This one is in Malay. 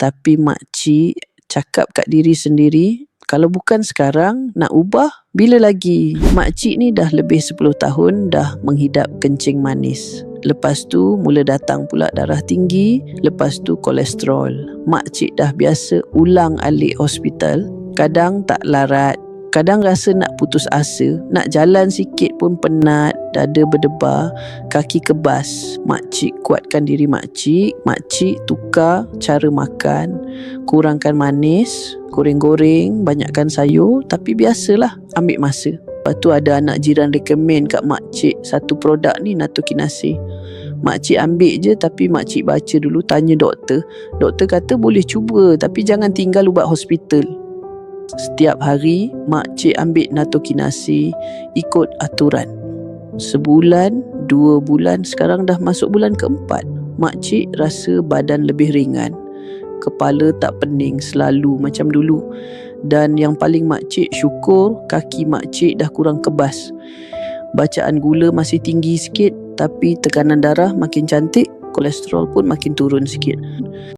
Tapi makcik cakap kat diri sendiri, kalau bukan sekarang, nak ubah bila lagi? Makcik ni dah lebih 10 tahun dah menghidap kencing manis. Lepas tu mula datang pula darah tinggi, lepas tu kolesterol. Makcik dah biasa ulang alik hospital, kadang tak larat, kadang rasa nak putus asa, nak jalan sikit pun penat, dada berdebar, kaki kebas. Makcik kuatkan diri makcik, makcik tukar cara makan, kurangkan manis, goreng-goreng, banyakkan sayur, tapi biasalah ambil masa. Lepas tu ada anak jiran recommend kat makcik satu produk ni Natokinase. Makcik ambil je tapi makcik baca dulu tanya doktor. Doktor kata boleh cuba tapi jangan tinggal ubat hospital. Setiap hari makcik ambil Natokinase ikut aturan. Sebulan, dua bulan, sekarang dah masuk bulan keempat. Makcik rasa badan lebih ringan. Kepala tak pening selalu macam dulu. Dan yang paling makcik syukur kaki makcik dah kurang kebas. Bacaan gula masih tinggi sikit tapi tekanan darah makin cantik, kolesterol pun makin turun sikit.